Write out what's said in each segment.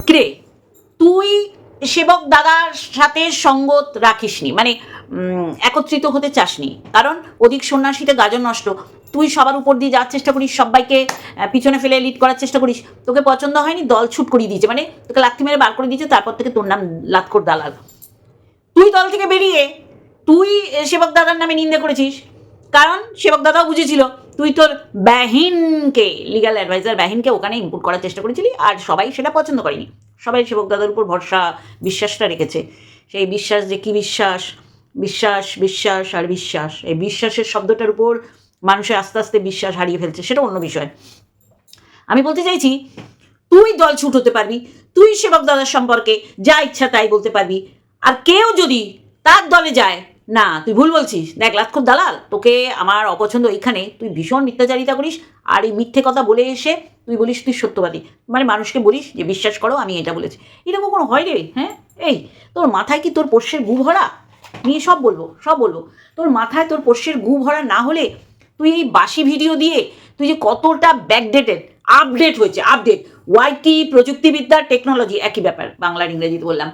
Cray, তুই সেবক দাদার সাথে সঙ্গত রাখিসনি মানে একত্রিত হতে চাসনি। কারণ অধিক সন্ন্যাসীতে গাজন নষ্ট। তুই সবার উপর দিয়ে যাওয়ার চেষ্টা করিস, সবাইকে পিছনে ফেলে লিড করার চেষ্টা করিস। তোকে পছন্দ হয়নি, দল ছুট করিয়ে দিয়েছে। মানে তোকে লাথি মেরে বার করে দিয়েছে, তারপর থেকে তোর নাম লাতখোর দালাল। তুই দল থেকে বেরিয়ে, তুই সেবক দাদার নামে নিন্দে করেছিস। কারণ সেবক দাদাও বুঝেছিল তুই তোর ব্যাহিনকে লিগাল অ্যাডভাইজার ব্যাহিনকে ওখানে ইনপুট করার চেষ্টা করেছিলি আর সবাই সেটা পছন্দ করেনি। সবাই সেবক দাদার উপর ভরসা, বিশ্বাসটা রেখেছে। সেই বিশ্বাস যে কী বিশ্বাস? বিশ্বাস বিশ্বাস আর বিশ্বাস। এই বিশ্বাসের শব্দটার উপর মানুষের আস্তে আস্তে বিশ্বাস হারিয়ে ফেলছে, সেটা অন্য বিষয়। আমি বলতে চাইছি, তুই দল ছুট হতে পারবি, তুই সেবক দাদার সম্পর্কে যা ইচ্ছা তাই বলতে পারবি। আর কেউ যদি তার দলে যায় না, তুই ভুল বলছিস। দেখ লাক্ষর দালাল। তোকে আমার অপছন্দ এইখানে। তুই ভীষণ মিথ্যাচারিতা করিস আর এই মিথ্যে কথা বলে এসে তুই বলিস তুই সত্যবাদী। মানে মানুষকে বলিস যে, বিশ্বাস করো, আমি এটা বলেছি। এরকম কোনো হয় রে? হ্যাঁ? এই, তোর মাথায় কি তোর পোষ্যের গু ভরা? নিয়ে সব বলব সব বলব। তোর মাথায় তোর পোষ্যের গু ভরা না হলে তুই এই বাসি ভিডিও দিয়ে তুই যে কতটা ব্যাকডেটেড আপডেট হয়েছে আপডেট ওয়াইটি প্রযুক্তিবিদ্যা টেকনোলজি একই ব্যাপার, বাংলার ইংরেজিতে বললাম।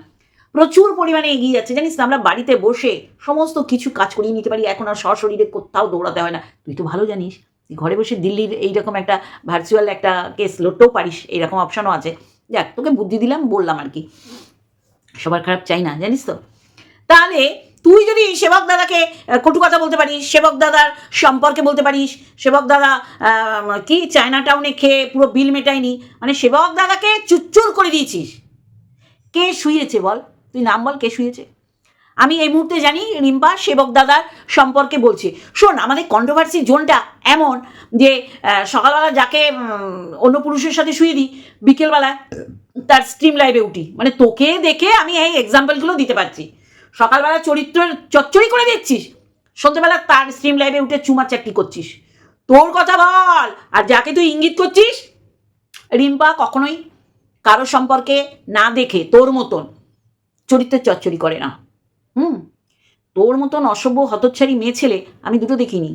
প্রচুর পরিমাণে এগিয়ে যাচ্ছে। জানিস না, আমরা বাড়িতে বসে সমস্ত কিছু কাজ করিয়ে নিতে পারি, এখন আর সশরীরে কোথাও দৌড়াতে হয় না। তুই তো ভালো জানিস ঘরে বসে দিল্লির এইরকম একটা ভার্চুয়াল একটা কেস লড়তেও পারিস, এইরকম অপশনও আছে। যাক, তোকে বুদ্ধি দিলাম, বললাম আর কি। সবার খারাপ চাই না, জানিস তো? তাহলে তুই যদি সেবক দাদাকে কটু কথা বলতে পারিস, সেবক দাদার সম্পর্কে বলতে পারিস, সেবক দাদা কি চায়না টাউনে খেয়ে পুরো বিল মেটায়নি মানে সেবক দাদাকে চুচ্চুর করে দিয়েছিস। কে শুয়েছে বল? তুই নাম বল, কে শুয়েছে? আমি এই মুহূর্তে জানি রিম্পা সেবক দাদার সম্পর্কে বলছি। শোন, আমাদের কন্ট্রোভার্সি জোনটা এমন যে সকালবেলা যাকে অন্য পুরুষের সাথে শুয়ে দিই, বিকেলবেলা তার স্ট্রিম লাইভে উঠি। মানে তোকে দেখে আমি এই এক্সাম্পলগুলো দিতে পারছি। সকালবেলা চরিত্র চচ্চড়ি করে দিচ্ছিস সন্ধ্যেবেলা তার স্ট্রিম লাইভে উঠে চুমা চাকরি করছিস। তোর কথা বল, আর যাকে তুই ইঙ্গিত করছিস, রিম্পা কখনোই কারও সম্পর্কে না দেখে তোর মতন চরিত্রের চচ্চড়ি করে না। হুম? তোর মতন অসভ্য হতচ্ছাড়ি মেয়ে ছেলে আমি দুটো দেখিনি।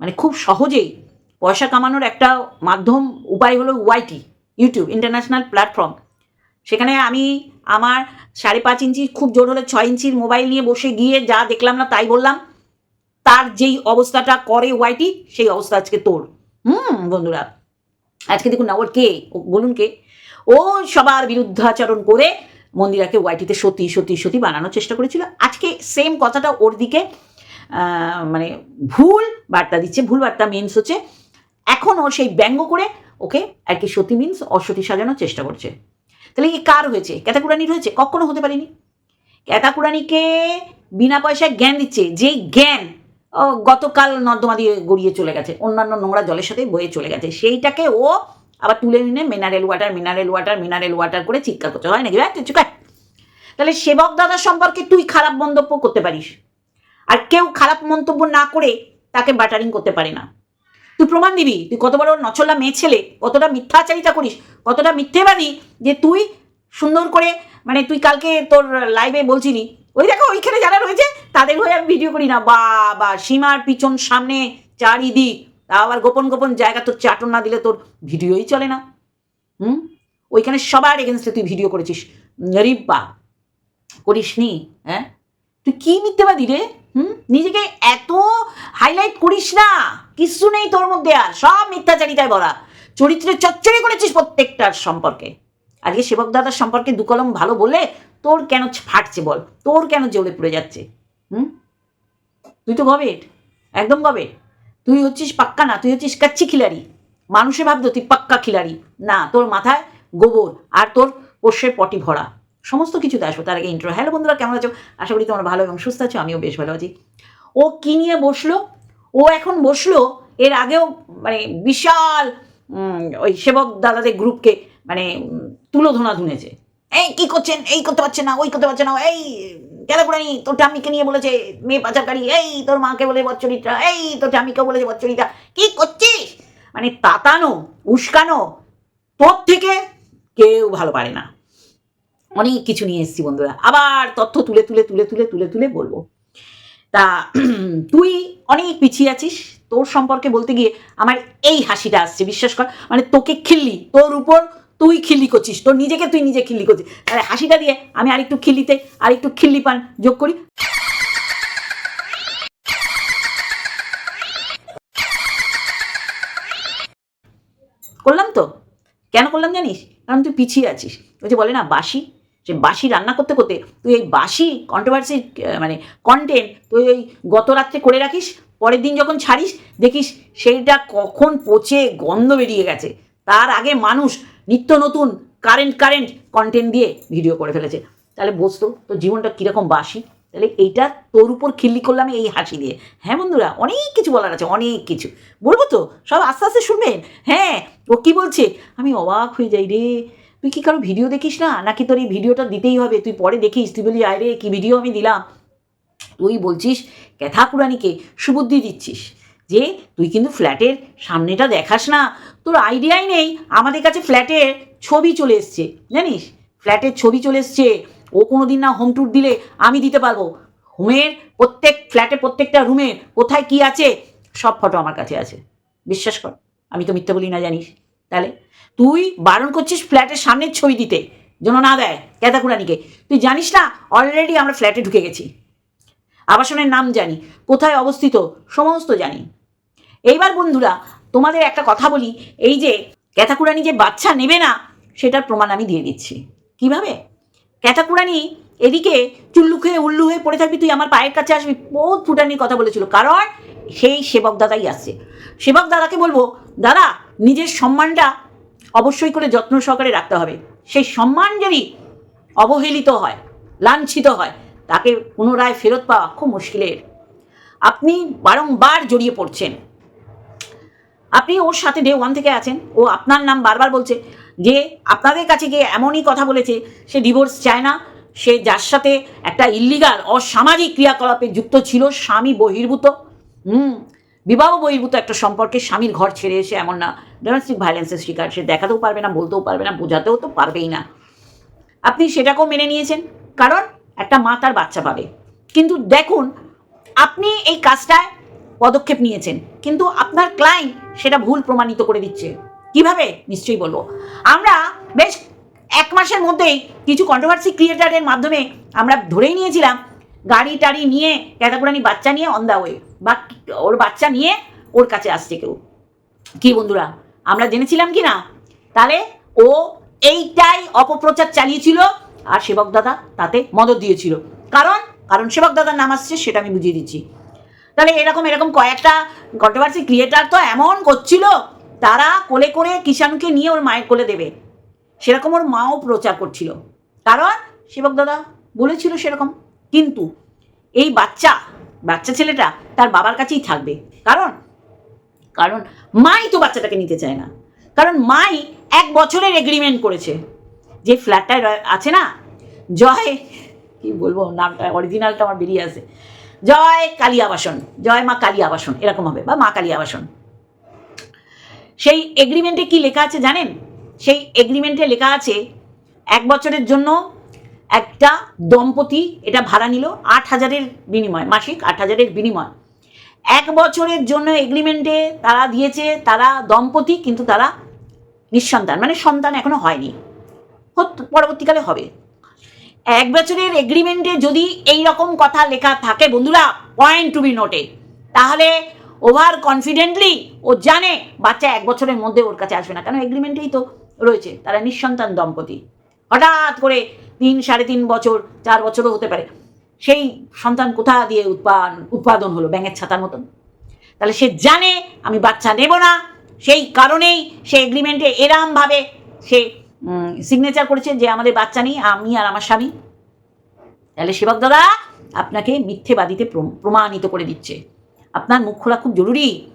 মানে খুব সহজেই পয়সা কামানোর একটা মাধ্যম, উপায় হলো ওয়াইটি ইউটিউব ইন্টারন্যাশনাল প্ল্যাটফর্ম সেখানে আমি আমার সাড়ে পাঁচ ইঞ্চি, খুব জোর হলে ছয় ইঞ্চির মোবাইল নিয়ে বসে গিয়ে যা দেখলাম না তাই বললাম, তার যেই অবস্থাটা করে ওয়াইটি সেই অবস্থা আজকে তোর। হুম, বন্ধুরা, আজকে দেখুন না ওর কে বলুন কে? ও সবার বিরুদ্ধাচরণ করে মন্দিরাকে ওয়াইটিতে সতী সতী সতী বানানোর চেষ্টা করেছিল। আজকে সেম কথাটা ওর দিকে মানে ভুল বার্তা দিচ্ছে, ভুল বার্তা মিনস হচ্ছে, এখন সেই ব্যঙ্গ করে ওকে আর কি সতী মিনস অসতী সাজানোর চেষ্টা করছে। তাহলে কি কার হয়েছে? ক্যাতাকুরানির হয়েছে? কখনো হতে পারেনি। ক্যাতাকুরানিকে বিনা পয়সায় জ্ঞান দিচ্ছে যেই জ্ঞান গতকাল নর্দমা দিয়ে গড়িয়ে চলে গেছে, অন্যান্য নোংরা জলের সাথে বয়ে চলে গেছে, সেইটাকে ও আবার তুলে নিয়ে mineral water mineral water mineral water করে চিৎকার করছে। হয় নাকি? তুই চুকায় তাহলে সেবক দাদা সম্পর্কে তুই খারাপ মন্তব্য করতে পারিস। আর কেউ খারাপ মন্তব্য না করে তাকে বাটারিং করতে পারে না। তুই প্রমাণ দিবি, তুই কত বড় নচলা মেয়ে ছেলে, কতটা মিথ্যাচারিতা করিস, কতটা মিথ্যেবাদী যে তুই সুন্দর করে মানে তুই কালকে তোর লাইভে বলছিলি, ওই দেখো, ওইখানে যারা রয়েছে, তাদের হয়ে আমি ভিডিও করি না। বা বা সীমার পিছন সামনে, চারিদিক তা আবার গোপন গোপন জায়গা তোর চাটন না দিলে তোর ভিডিওই চলে না। হুম? ওইখানে সবার এগেনস্টে তুই ভিডিও করেছিস। রিব্বা করিস নি হ্যাঁ? তুই কি মিথ্যেবাদী রে? হুম? নিজেকে এত হাইলাইট করিস না। কিচ্ছু নেই তোর মধ্যে আর, সব মিথ্যাচারিতায় বলা চরিত্রে চচ্চড়ি করেছিস প্রত্যেকটার সম্পর্কে। আজকে সেবক দাদার সম্পর্কে দু কলম ভালো বলে তোর কেন ফাটছে বল, তোর কেন জ্বলে পড়ে যাচ্ছে? হুম? তুই তো গবেট, একদম গবেট। তুই হচ্ছিস পাক্কা না, তুই হচ্ছিস কাচ্চি খিলাড়ি। মানুষে ভাবতো তুই পাক্কা খিলাড়ি। না, তোর মাথায় গোবর আর তোর পোষ্যের পটি ভরা। সমস্ত কিছুতে আসব, তার আগে ইন্ট্রো হ্যালো বন্ধুরা, কেমন আছো? আশা করি তোমরা ভালো এবং সুস্থ আছো, আমিও বেশ ভালো আছি। ও কি নিয়ে বসল? ও এখন বসল এর আগেও মানে বিশাল ওই সেবক দাদাদের গ্রুপকে মানে তুলোধনা ধুনেছে। এই, কি করছেন? এই করতে পারছে না, ওই করতে পারছে না, এই ক্যালাকুড়ানি তোর ঠাম্মিকে নিয়ে বলেছে, মেয়ে পাচারকারী এই তোর মাকে বলে বচ্চরিতা এই তোর ঠাম্মিকে বলেছে বচ্চরিতা কি করছিস? মানে তাতানো, উস্কানো, তোর থেকে কেউ ভালো পারে না। অনেক কিছু নিয়ে এসেছি বন্ধুরা। আবার তথ্য তুলে তুলে তুলে তুলে তুলে তুলে বলব। তা, তুই অনেক পিছিয়ে আছিস। তোর সম্পর্কে বলতে গিয়ে আমার এই হাসিটা আসছে, বিশ্বাস কর। মানে তোকে খিল্লি, তোর উপর তুই খিল্লি করছিস, তোর নিজেকে তুই নিজে খিল্লি করছিস। তাহলে হাসিটা দিয়ে আমি আরেকটু খিল্লিতে, আরেকটু খিল্লি পান যোগ করি। করলাম তো? কেন করলাম জানিস? কারণ তুই পিছিয়ে আছিস। ওই যে বলে না বাসি সে বাসি রান্না করতে করতে তুই এই বাসি কন্ট্রোভার্সি মানে কন্টেন্ট তুই ওই গত রাত্রে করে রাখিস, পরের দিন যখন ছাড়িস, দেখিস সেইটা কখন পচে গন্ধ বেরিয়ে গেছে। তার আগে মানুষ নিত্য নতুন কারেন্ট কারেন্ট কন্টেন্ট দিয়ে ভিডিও করে ফেলেছে। তাহলে বসতো, তোর জীবনটা কীরকম বাসি? তাহলে এইটা তোর উপর খিল্লি করলাম এই হাসি দিয়ে। হ্যাঁ বন্ধুরা, অনেক কিছু বলার আছে, অনেক কিছু। বলব তো, সব আস্তে আস্তে শুনবেন? হ্যাঁ ও কি বলছে? আমি অবাক হয়ে যাই রে। তুই কি কারও ভিডিও দেখিস না? নাকি তোর এই ভিডিওটা দিতেই হবে? তুই পরে দেখিস, তুই বলি আয় রে, কী ভিডিও আমি দিলাম? তুই বলছিস, ক্যাথা কুরানিকে সুবুদ্ধি দিচ্ছিস। যে তুই কিন্তু ফ্ল্যাটের সামনেটা দেখাস না। তোর আইডিয়াই নেই। আমাদের কাছে ফ্ল্যাটের ছবি চলে এসছে। জানিস? ফ্ল্যাটের ছবি চলে এসছে। ও কোনো দিন না হোম ট্যুর দিলে আমি দিতে পারব। হোমের প্রত্যেক ফ্ল্যাটে প্রত্যেকটা রুমের কোথায় কি আছে, সব ফটো আমার কাছে আছে। বিশ্বাস কর, আমি তো মিথ্যে বলি না, জানিস? তাহলে? তুই বারণ করছিস ফ্ল্যাটের সামনের ছবি দিতে, যেন না দেয় ক্যাতাকুরানিকে। তুই জানিস না অলরেডি আমরা ফ্ল্যাটে ঢুকে গেছি। আবাসনের নাম জানি, কোথায় অবস্থিত, সমস্ত জানি। এইবার বন্ধুরা তোমাদের একটা কথা বলি, এই যে ক্যাথাকুরানি যে বাচ্চা নেবে না, সেটার প্রমাণ আমি দিয়ে দিচ্ছি। কীভাবে? ক্যাথাকুরানি এদিকে চুল্লু খেয়ে উল্লু হয়ে পড়ে থাকবি, তুই আমার পায়ের কাছে আসবি, বহুত ফুটানির কথা বলেছিল। কারণ সেই সেবক দাদাই আসছে সেবক দাদাকে বলব, দাদা, নিজের সম্মানটা অবশ্যই করে যত্ন সহকারে রাখতে হবে। সেই সম্মান যদি অবহেলিত হয়, লাঞ্ছিত হয়, তাকে পুনরায় ফেরত পাওয়া খুব মুশকিলের। আপনি বারংবার জড়িয়ে পড়ছেন। আপনি ওর সাথে ডে ওয়ান থেকে আছেন, ও আপনার নাম বারবার বলছে, যে আপনাদের কাছে গিয়ে এমনই কথা বলেছে, সে ডিভোর্স চায় না, সে যার সাথে একটা ইল্লিগাল অসামাজিক ক্রিয়াকলাপে যুক্ত ছিল, স্বামী বহির্ভূত। হুম, বিবাহ বহির্ভূত একটা সম্পর্কে স্বামীর ঘর ছেড়ে এসে এমন না। ডোমেস্টিক ভায়োলেন্সের শিকার, সে দেখাতেও পারবে না, বলতেও পারবে না, বোঝাতেও তো পারবেই না। আপনি সেটাকেও মেনে নিয়েছেন, কারণ একটা মা তার বাচ্চা পাবে। কিন্তু দেখুন, আপনি এই কাজটায় পদক্ষেপ নিয়েছেন। কিন্তু আপনার ক্লায়েন্ট সেটা ভুল প্রমাণিত করে দিচ্ছে। কীভাবে? নিশ্চয়ই বলব। আমরা বেশ এক মাসের মধ্যেই কিছু কন্ট্রোভার্সি ক্রিয়েটারের মাধ্যমে আমরা ধরেই নিয়েছিলাম, গাড়ি টাড়ি নিয়ে ক্যাতাকুরানি বাচ্চা নিয়ে অন দ্য ওয়ে বা ওর বাচ্চা নিয়ে ওর কাছে আসছে কেউ। কি বন্ধুরা, আমরা জেনেছিলাম কি না? তাহলে ও এইটাই অপপ্রচার চালিয়েছিল আর সেবক দাদা তাতে মদত দিয়েছিল। কারণ? কারণ সেবক দাদার নাম আসছে, সেটা আমি বুঝিয়ে দিচ্ছি। তাহলে এরকম এরকম কয়েকটা কন্ট্রোভার্সি ক্রিয়েটার তো এমন করছিল, তারা কোলে করে কিষাণুকে নিয়ে ওর মায়ের কোলে দেবে। সেরকম ওর মাও প্রচার করছিল। কারণ সেবক দাদা বলেছিল সেরকম। কিন্তু এই বাচ্চা বাচ্চা ছেলেটা তার বাবার কাছেই থাকবে। কারণ কারণ মাই তো বাচ্চাটাকে নিতে চায় না। কারণ মাই এক বছরের এগ্রিমেন্ট করেছে। যে ফ্ল্যাটটায় আছে না? জয়, কি বলব, নামটা অরিজিনালটা আমার বেরিয়ে আসে। জয় কালী আবাসন জয় মা কালী আবাসন এরকম হবে, বা মা কালী আবাসন সেই এগ্রিমেন্টে কি লেখা আছে জানেন? সেই এগ্রিমেন্টে লেখা আছে, এক বছরের জন্য একটা দম্পতি, এটা ভাড়া নিল আট হাজারের বিনিময়, মাসিক আট হাজারের বিনিময়। এক বছরের জন্য এগ্রিমেন্টে তারা দিয়েছে, তারা দম্পতি, কিন্তু তারা নিঃসন্তান মানে সন্তান এখনও হয়নি। পরবর্তীকালে হবে। এক বছরের এগ্রিমেন্টে যদি এই রকম কথা লেখা থাকে, বন্ধুরা পয়েন্ট টু বি নোটে তাহলে ওভার কনফিডেন্টলি ও জানে বাচ্চা এক বছরের মধ্যে ওর কাছে আসবে না। কেন? এগ্রিমেন্টেই তো রয়েছে। তারা নিঃসন্তান দম্পতি। হঠাৎ করে তিন, সাড়ে তিন বছর, চার বছরও হতে পারে। সেই সন্তান কোথা দিয়ে উৎপাদন উৎপাদন হলো? ব্যাঙের ছাতার মতন। তাহলে সে জানে, আমি বাচ্চা নেব না। সেই কারণেই সে এগ্রিমেন্টে এরামভাবে সে সিগনেচার করেছে যে আমাদের বাচ্চা নেই, আমি আর আমার স্বামী। তাহলে সেবক দাদা, আপনাকে মিথ্যেবাদীতে প্রম- প্রমাণিত করে দিচ্ছে। আপনার মুখ খোলা খুব জরুরি,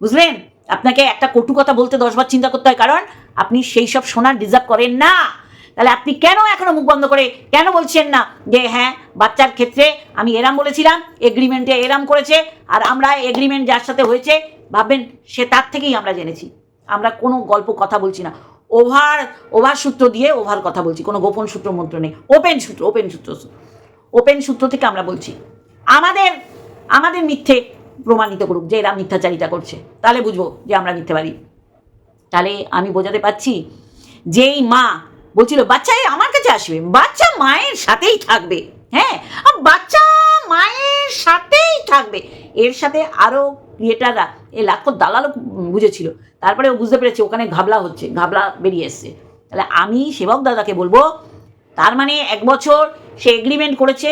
বুঝলেন? আপনাকে একটা কটু কথা বলতে দশবার চিন্তা করতে হয়, কারণ আপনি সেই সব সোনার ডিজার্ভ করেন না। তাহলে আপনি কেন এখনও মুখ বন্ধ করে, কেন বলছেন না যে হ্যাঁ বাচ্চার ক্ষেত্রে আমি এরাম বলেছিলাম এগ্রিমেন্টে এরাম করেছে, আর আমরা এগ্রিমেন্ট যার সাথে হয়েছে, ভাববেন, সে তার থেকেই আমরা জেনেছি। আমরা কোনো গল্প কথা বলছি না। ওভার ওভার সূত্র দিয়ে ওভার কথা বলছি, কোনো গোপন সূত্র, মন্ত্র নেই। ওপেন সূত্র ওপেন সূত্র ওপেন সূত্র থেকে আমরা বলছি, আমাদের আমাদের মিথ্যে প্রমাণিত করুক যে এরা মিথ্যাচারিতা করছে। তাহলে বুঝব যে আমরা মিথ্যে পারি তাহলে আমি বোঝাতে পারছি, যেই মা বলছিল, বাচ্চা আমার কাছে আসবে, বাচ্চা মায়ের সাথেই থাকবে। হ্যাঁ বাচ্চা মায়ের সাথেই থাকবে। এর সাথে আরও ক্রিয়েটাররা এই লাক্ষর দালালও বুঝেছিল। তারপরে ও বুঝতে পেরেছে ওখানে ঘাবলা হচ্ছে, ঘাবলা বেরিয়ে এসছে। তাহলে আমি সেবক দাদাকে বলব, তার মানে এক বছর সে এগ্রিমেন্ট করেছে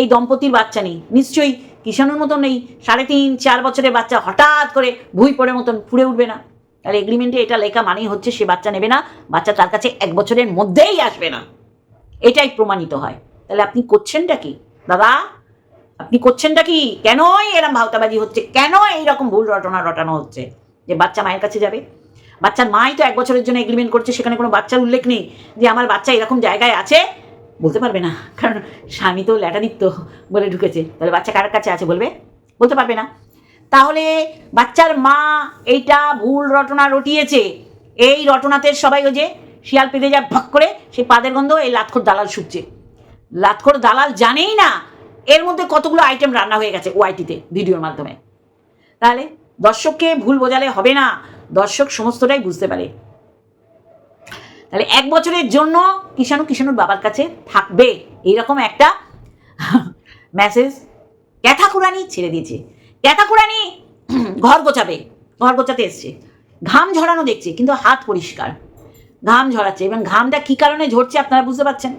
এই দম্পতির বাচ্চা নেই। নিশ্চয়ই কিষাণুর মতন নেই, সাড়ে তিন, চার বছরের বাচ্চা হঠাৎ করে ভুই পড়ে মতন ফুড়ে উঠবে না। তাহলে এগ্রিমেন্টে এটা লেখা মানেই হচ্ছে সে বাচ্চা নেবে না, বাচ্চা তার কাছে এক বছরের মধ্যেই আসবে না। এটাই প্রমাণিত হয়। তাহলে আপনি করছেনটা কি? দাদা আপনি করছেনটা কি? কেনই এরম ভাওতাবাজি হচ্ছে? কেন এইরকম ভুল রটনা রটানো হচ্ছে? যে বাচ্চা মায়ের কাছে যাবে? বাচ্চার মাই তো এক বছরের জন্য এগ্রিমেন্ট করছে, সেখানে কোনো বাচ্চার উল্লেখ নেই যে আমার বাচ্চা এরকম জায়গায় আছে? বলতে পারবে না, কারণ স্বামী তো ল্যাটাদিত্য বলে ঢুকেছে। তাহলে বাচ্চা কার কাছে আছে বলবে? বলতে পারবে না। তাহলে বাচ্চার মা এইটা ভুল রটনা রটিয়েছে। এই রটনাতে সবাই ওই যে শিয়াল পেতে যায়, ভাগ করে সেই পাদের গন্ধ এই লাতখোর দালাল শুকছে লাতখোর দালাল জানেই না এর মধ্যে কতগুলো আইটেম রান্না হয়ে গেছে ওআইটিতে ভিডিওর মাধ্যমে? তাহলে দর্শককে ভুল বোঝালে হবে না। দর্শক সমস্তটাই বুঝতে পারে। তাহলে এক বছরের জন্য কিষাণু কিষাণুর বাবার কাছে থাকবে। এইরকম একটা মেসেজ ক্যাথাকুরানি ছেড়ে দিয়েছে। ক্যাথাকুরানি ঘর গোছাবে। ঘর গোছাতে এসছে। ঘাম ঝরানো দেখছে, কিন্তু হাত পরিষ্কার। ঘাম ঝরাচ্ছে। এবং ঘামটা কী কারণে ঝরছে আপনারা বুঝতে পারছেন?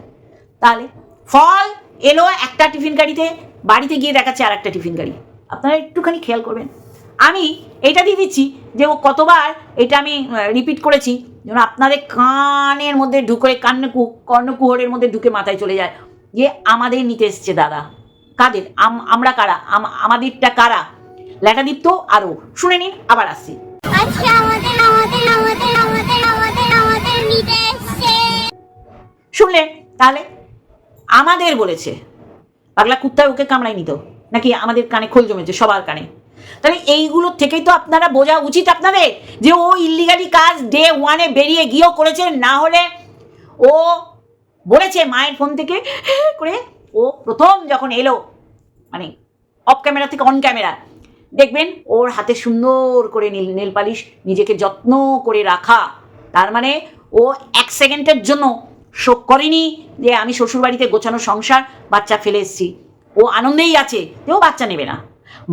তাহলে ফল এলো একটা টিফিন গাড়িতে বাড়িতে গিয়ে দেখাচ্ছে আর একটা টিফিন গাড়ি। আপনারা একটুখানি খেয়াল করবেন। আমি এটা দিয়ে দিচ্ছি যে ও কতবার এটা আমি রিপিট করেছি। যেন আপনাদের কানের মধ্যে ঢুকে কান্নকু কর্ণকুহরের মধ্যে ঢুকে মাথায় চলে যায় যে আমাদের নিতে এসছে দাদা। কাদের? আম- আমরা কারা? আম- আমাদেরটা কারা? ল্যাটাদীপ্ত আরও শুনে নিন আবার আসছি। শুনলেন? তাহলে আমাদের বলেছে, পাগলা কুত্তায় ওকে কামড়াই নিত, নাকি আমাদের কানে খোল জমেছে, সবার কানে। তাহলে এইগুলোর থেকেই তো আপনারা বোঝা উচিত আপনাদের যে ও ইল্লিগালি কাজ ডে ওয়ানে বেরিয়ে গিয়েও করেছে, না হলে ও বলেছে মায়ের ফোন থেকে করে ও প্রথম যখন এলো মানে অফ ক্যামেরা থেকে অন ক্যামেরা দেখবেন ওর হাতে সুন্দর করে নীল নেল পালিশ নিজেকে যত্ন করে রাখা। তার মানে ও এক সেকেন্ডের জন্য শোক করেনি যে আমি শ্বশুরবাড়িতে গোছানো সংসার, বাচ্চা ফেলে এসেছি। ও আনন্দেই আছে যে ও বাচ্চা নেবে না।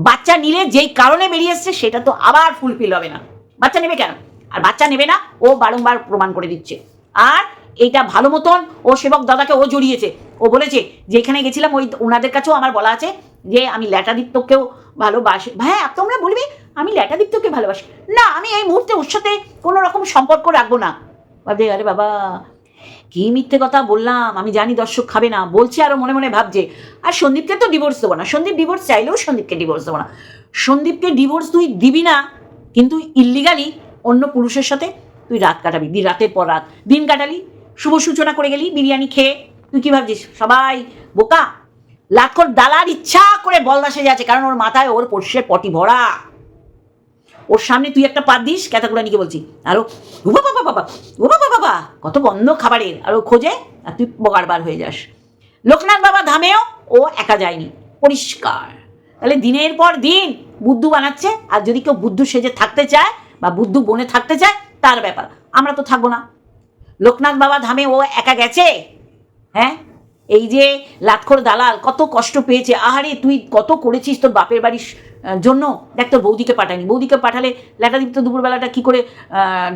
বাচ্চা নিলে যেই কারণে বেরিয়ে এসছে, সেটা তো আবার ফুলফিল হবে না। বাচ্চা নেবে কেন? আর বাচ্চা নেবে না, ও বারংবার প্রমাণ করে দিচ্ছে। আর এটা ভালো মতন ও সেবক দাদাকে ও জড়িয়েছে। ও বলেছে, যেখানে গেছিলাম, ওই ওনাদের কাছেও আমার বলা আছে যে আমি ল্যাটাদিত্যকেও ভালোবাসি। হ্যাঁ তোমরা বলবে, আমি ল্যাটাদিত্যকে ভালোবাসি? না, আমি এই মুহূর্তে ওর সাথে কোনো রকম সম্পর্ক রাখব না। ভাবছে, আরে বাবা কি মিথ্যে কথা বললাম? আমি জানি দর্শক খাবে না। বলছে আরও মনে মনে ভাবছে। আর সন্দীপকে তো ডিভোর্স দেবো না। সন্দীপ ডিভোর্স চাইলেও সন্দীপকে ডিভোর্স দেবো না। সন্দীপকে ডিভোর্স তুই দিবি না, কিন্তু ইল্লিগালি অন্য পুরুষের সাথে তুই রাত কাটাবি। দিন রাতের পর রাত। দিন কাটালি, শুভ সূচনা করে গেলি, বিরিয়ানি খেয়ে। তুই কি ভাবছিস? সবাই বোকা? লাখর দালার ইচ্ছা করে বলদা সেজে আছে কারণ ওর মাথায় ওর পোষ্যের পটি ভরা। ওর সামনে তুই একটা পাত দিস ক্যাতাকুরানিকে বলছি। আরও ও বাবা বাবা ও বাবা বাবা, কত গন্ধ খাবারের। আর খোঁজে, আর তুই বগারবার হয়ে যাস। লোকনাথ বাবা ধামেও ও একা যায়নি। পরিষ্কার। তাহলে দিনের পর দিন বুদ্ধু বানাচ্ছে, আর যদি কেউ বুদ্ধু সেজে থাকতে চায় বা বুদ্ধু বনে থাকতে চায়, তার ব্যাপার। আমরা তো থাকব না। লোকনাথ বাবা ধামে ও একা গেছে? হ্যাঁ? এই যে লাটখোর দালাল, কত কষ্ট পেয়েছে। আহারে, তুই কত করেছিস তোর বাপের বাড়ির জন্য? দেখ তোর বৌদিকে পাঠানি বৌদিকে পাঠালে ল্যাটাদীপ্ত দুপুরবেলাটা কী করে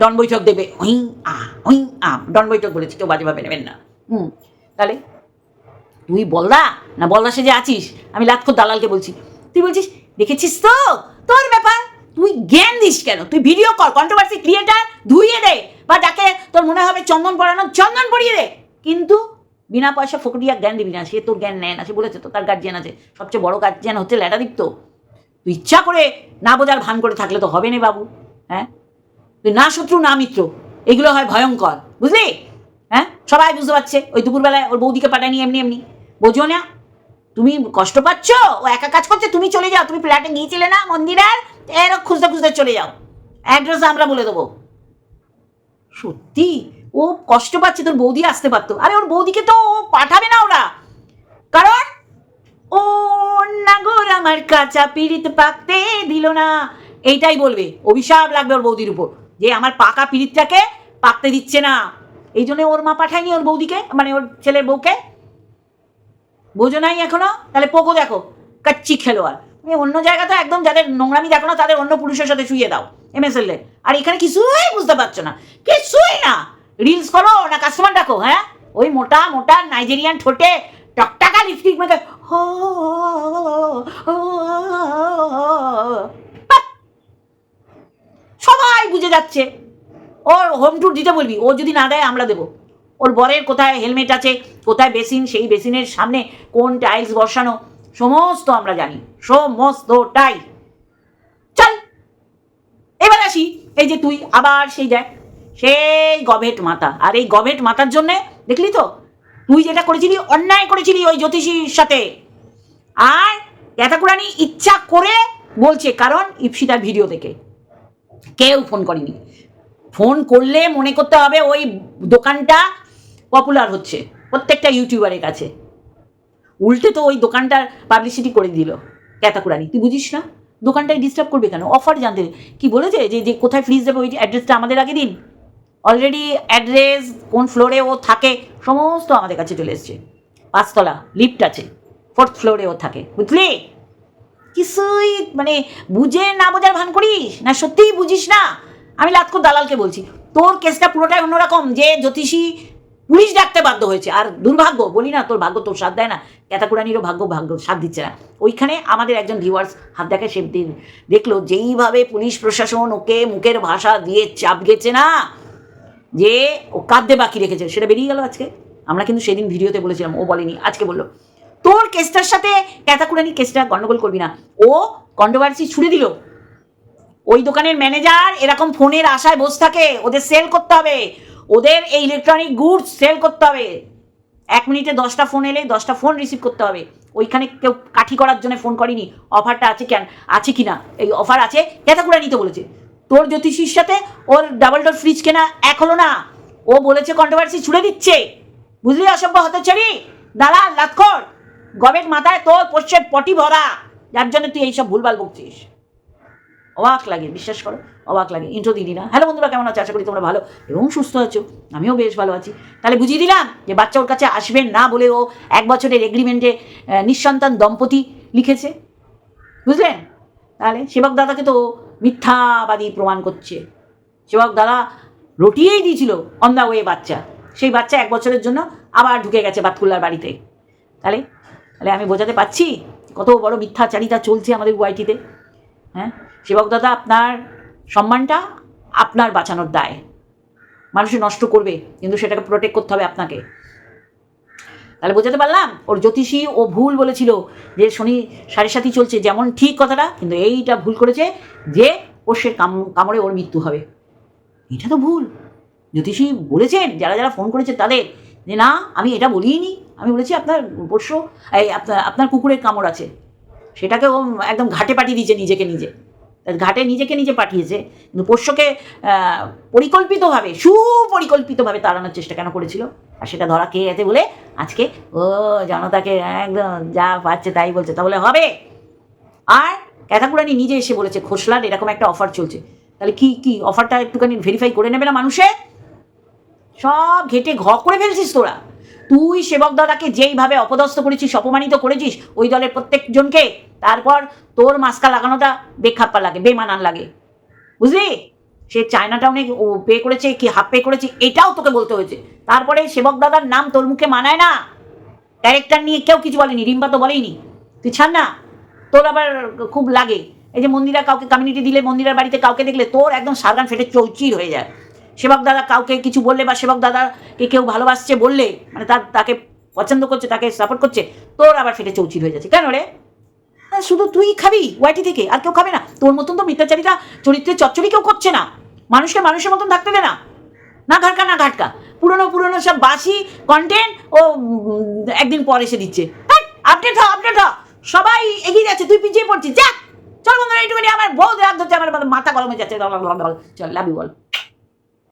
ডন বৈঠক দেবে? ওই আ ওই আ, ডন বৈঠক বলেছি, কেউ বাজে ভাবে নেবেন না। হুম, তাহলে? তুই বলদা না বলদা সে যে আছিস? আমি লাটখোর দালালকে বলছি। তুই বলছিস, দেখেছিস তো? তোর ব্যাপার, তুই জ্ঞান দিস কেন? তুই ভিডিও কর কন্ট্রোভার্সি ক্রিয়েটার ধুইয়ে দে। বা যাকে তোর মনে হবে চন্দন পড়ানো চন্দন পড়িয়ে দে। কিন্তু বিনা পয়সা ফকরিয়া জ্ঞান দিবি না, সে তোর জ্ঞান নেয় না, সে বলেছে তো তার গার্জিয়ান আছে। সবচেয়ে বড় গার্জিয়ান হচ্ছে ল্যাটাদীপ্ত তুই ইচ্ছা করে না বোঝার ভান করে থাকলে তো হবে না বাবু হ্যাঁ? তুই না শত্রু, না মিত্র, এগুলো হয় ভয়ঙ্কর, বুঝলি? হ্যাঁ? সবাই বুঝতে পারছে, ওই দুপুরবেলায় ওর বৌদিকে পাঠায়নি এমনি এমনি। বোঝো না, তুমি কষ্ট পাচ্ছ? ও একা কাজ করছে, তুমি চলে যাও, তুমি ফ্ল্যাটে গিয়েছিলে না মন্দিরের? এরকম খুঁজতে খুঁজতে চলে যাও। অ্যাড্রেস আমরা বলে দেবো। সত্যি? ও কষ্ট পাচ্ছে, তোর বৌদি আসতে পারতো। আরে, ওর বৌদিকে তো ও পাঠাবে না ওরা। কারণ ও নাগর আমার কাঁচা পিড়িত পাকতে দিল না। এইটাই বলবে, অভিশাপ লাগবে ওর বৌদির উপর। যে আমার পাকা পিড়িতটাকে পাকতে দিচ্ছে না। এই জন্য ওর মা পাঠায়নি ওর বৌদিকে মানে ওর ছেলের বউকে। বোঝো নাই এখনও? তাহলে পোকো দেখো, কাচ্চি খেলোয়াড়। তুমি অন্য জায়গা তো একদম যাদের নোংরামি দেখো না, তাদের অন্য পুরুষের সাথে শুয়ে দাও, এমএসএল আর এখানে কিছুই বুঝতে পারছ না, কিছুই না। রিলস করো না কাস্টমার ডাকো হ্যাঁ ওই মোটা মোটা নাইজেরিয়ান ঠোঁটে টকটাকা লিপস্টিক মেখে হো, সবাই বুঝে যাচ্ছে ওর হোম ট্যুর দিতে বলবি ও যদি না দেয় আমরা দেবো ওর বরের কোথায় হেলমেট আছে কোথায় বেসিন সেই বেসিনের সামনে কোন টাইলস বসানো সমস্ত আমরা জানি সমস্ত সমস্তটাই চল এবার আসি এই যে তুই আবার সেই দেখ সেই গভেট মাতা। আর এই গভেট মাতার জন্যে, দেখলি তো? তুই যেটা করেছিলি, অন্যায় করেছিলি ওই জ্যোতিষীর সাথে। আর ক্যাথাকুরানি ইচ্ছা করে বলছে, কারণ ইপসিতার ভিডিও দেখে। কেউ ফোন করেনি। ফোন করলে মনে করতে হবে ওই দোকানটা পপুলার হচ্ছে, প্রত্যেকটা ইউটিউবারের কাছে। উল্টে তো ওই দোকানটার পাবলিসিটি করে দিল ক্যাতাকুরানি তুই বুঝিস না? দোকানটায় ডিস্টার্ব করবে কেন? অফার জানতে কি বলেছে? যে যে কোথায় ফ্রিজ দেবে ওই অ্যাড্রেসটা আমাদের আগে দিন? অলরেডি অ্যাড্রেস কোন ফ্লোরে ও থাকে, সমস্ত আমাদের কাছে চলে এসছে। পাঁচতলা লিফট আছে ফোর্থ ফ্লোরে ও থাকে। বুঝলি? কিছুই মানে বুঝে না বোঝার ভান করিস? না সত্যিই বুঝিস না? আমি লাতকর দালালকে বলছি, তোর কেসটা পুরোটাই অন্যরকম, যে জ্যোতিষী পুলিশ ডাকতে বাধ্য হয়েছে। আর দুর্ভাগ্য, বলি না, তোর ভাগ্য তোর সাথ দেয় না। ক্যাতাকুরানিরও ভাগ্য ভাগ্য সাথ দিচ্ছে না। ওইখানে আমাদের একজন ভিউয়ার্স হাত দেখে সে দেখল, যেইভাবে পুলিশ প্রশাসন ওকে মুখের ভাষা দিয়ে চাপ গেছে না যে ও কাঁদতে বাকি রেখেছে সেটা বেরিয়ে গেল আজকে। আমরা কিন্তু সেদিন ভিডিওতে বলেছিলাম, ও বলেনি, আজকে বলল, তোর কেসটার সাথে ক্যাতাকুরানি কেসটা গন্ডগোল করবি না। ও কন্ট্রোভার্সি ছুড়ে দিল। ওই দোকানের ম্যানেজার এরকম ফোনের আশায় বসে থাকে, ওদের সেল করতে হবে। ওদের এই ইলেকট্রনিক গুডস সেল করতে হবে। এক মিনিটে দশটা ফোন এলে দশটা ফোন রিসিভ করতে হবে। ওইখানে কেউ কাঠি করার জন্য ফোন করেনি। অফারটা আছে কেন, আছে কি না এই অফার আছে ক্যাতাকুরা নিতে বলেছে। তোর জ্যোতিষীর সাথে ওর ডাবল ডোর ফ্রিজ কেনা এক হলো না। ও বলেছে কন্ট্রোভার্সি ছুড়ে দিচ্ছে। বুঝলি অসভ্য হতে চারি দাঁড়া লাতকর গবেট মাথায় তোর পোষ্যের পটি ভরা। যার জন্য তুই এইসব ভুলভাল বকছিস। অবাক লাগে, বিশ্বাস করো, অবাক লাগে। ইন্ট্রো দিদি না হ্যালো বন্ধুরা, কেমন আছো? আশা করি তোমরা ভালো এবং সুস্থ আছো। আমিও বেশ ভালো আছি। তাহলে বুঝিয়ে দিলাম যে বাচ্চা ওর কাছে আসবেন না বলে ও এক বছরের এগ্রিমেন্টে নিঃসন্তান দম্পতি লিখেছে। বুঝলেন? তাহলে সেবক দাদাকে তো মিথ্যাবাদী প্রমাণ করছে। সেবক দাদা রটিয়েই দিয়েছিল অন দ্য ওয়ে বাচ্চা। সেই বাচ্চা এক বছরের জন্য আবার ঢুকে গেছে বাতকুল্লার বাড়িতে। তাহলে তাহলে আমি বোঝাতে পারছি কত বড় মিথ্যাচারিতা চলছে আমাদের ওয়াইটিতে হ্যাঁ? সেবক দাদা, আপনার সম্মানটা আপনার বাঁচানোর দায়। মানুষে নষ্ট করবে, কিন্তু সেটাকে প্রোটেক্ট করতে হবে আপনাকে। তাহলে বোঝাতে পারলাম? ওর জ্যোতিষী ও ভুল বলেছিল যে শনি সাড়ে সাথী চলছে, যেমন ঠিক কথাটা, কিন্তু এইটা ভুল করেছে যে পোষ্যের কাম, কামড়ে ওর মৃত্যু হবে। এটা তো ভুল। জ্যোতিষী বলেছেন, যারা যারা ফোন করেছে তাদের, যে না, আমি এটা বলিনি। আমি বলেছি আপনার পোষ্য, এই আপনার আপনার কুকুরের কামড় আছে। সেটাকে ও একদম ঘাটে পাঠিয়ে দিয়েছে নিজেকে নিজে। ঘাটে নিজেকে নিজে পাঠিয়েছে। কিন্তু পোষ্যকে পরিকল্পিতভাবে, সুপরিকল্পিতভাবে তাড়ানোর চেষ্টা কেন করেছিল? আর সেটা ধরা খেয়ে গেছে বলে আজকে ও জনতাকে একদম যা পাচ্ছে তাই বলছে। তাহলে হবে। আর ক্যাথাকুরানি নিজে এসে বলেছে, খোসলার এরকম একটা অফার চলছে। তাহলে কি কি অফারটা একটুখানি ভেরিফাই করে নেবে না মানুষে? সব ঘেটে ঘ করে ফেলছিস তোরা। তুই সেবক দাদাকে যেইভাবে অপদস্থ করেছিস, অপমানিত করেছিস, ওই দলের প্রত্যেকজনকে তারপর তোর মাস্কা লাগানোটা বেখাপ্পা লাগে, বেমানান লাগে। বুঝলি? সে চায়না টাউনে ও পে করেছে, কি হাফ পে করেছে, এটাও তোকে বলতে হয়েছে। তারপরে সেবক দাদার নাম তোর মুখে মানায় না। ক্যারেক্টার নিয়ে কেউ কিছু বলেনি, রিম্পা তো বলেইনি। তুই ছাড় না। তোর আবার খুব লাগে। এই যে মন্দিরা কাউকে কমিউনিটি দিলে, মন্দিরার বাড়িতে কাউকে দেখলে তোর একদম সারগান ফেটে চৌচির হয়ে যায়। সেবক দাদা কাউকে কিছু বললে বা সেবক দাদাকে কেউ ভালোবাসছে বললে মানে তার, তাকে পছন্দ করছে, তাকে সাপোর্ট করছে, তোর আবার ফেটে চৌচির হয়ে যাচ্ছে। কেন রে? শুধু তুই খাবি ওয়াইটি থেকে, আর কেউ খাবে না। তোর মতন তো মিথ্যাচারিতা চরিত্রের চচ্চড়ি কেউ করছে না। মানুষকে মানুষের মতন থাকতে দে না। না ঘাটকা না ঘাটকা। পুরনো পুরনো সব বাসি কন্টেন্ট ও একদিন পর এসে দিচ্ছে। আপডেট হ আপডেট হ। সবাই এগিয়ে যাচ্ছে, তুই পিছিয়ে পড়ছিস। যা চল বন্ধুরা, এইটুকুনি। আমার বউ রাগ ধরছে, আমার মাথা গরম যাচ্ছে। চল লাভ বল